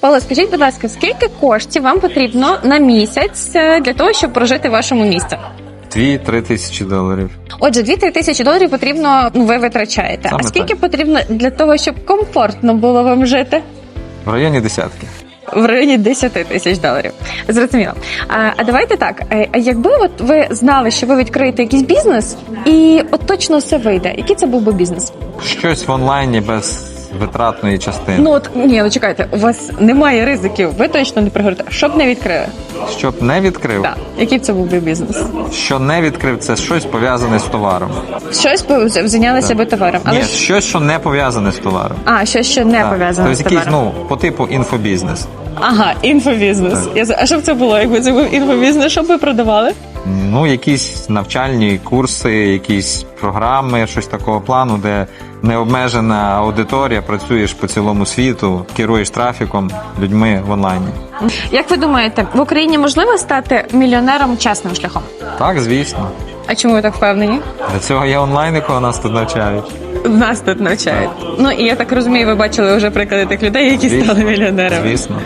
Павло, скажіть, будь ласка, скільки коштів вам потрібно на місяць е, для того, щоб прожити в вашому місті? Дві-три тисячі доларів. Отже, 2-3 тисячі доларів потрібно, ну ви витрачаєте. Саме а скільки так. потрібно для того, щоб комфортно було вам жити? В районі десятки. В районі 10 тисяч доларів. Зрозуміло. А, а давайте так. е, А якби от ви знали, що ви відкриєте якийсь бізнес, і от точно все вийде, який це був би бізнес? Щось в онлайні без витратної частини. Ну от ні, ну чекайте, у вас немає ризиків, ви точно не пригорите. Щоб не відкрили. Щоб не відкрив, Так, який б це був би бізнес? що не відкрив, це щось пов'язане з товаром. Щось по- зайнялися би товаром, але Ні, ж щось, що не пов'язане з товаром. а щось що не Так. пов'язане з Тобто якийсь, товаром. ну, по типу інфобізнес. Ага, інфобізнес. Я за- а що б це було? Якби це був інфобізнес, що б ви продавали? Ну, якісь навчальні курси, якісь програми, щось такого плану, де необмежена аудиторія, працюєш по цілому світу, керуєш трафіком, людьми в онлайні. Як ви думаєте, в Україні можливо стати мільйонером чесним шляхом? Так, звісно. А чому ви так впевнені? Для цього є онлайн, якого нас тут навчають. Нас тут навчають. Ну і я так розумію, ви бачили вже приклади тих людей, які Звісно. стали мільйонерами. Звісно.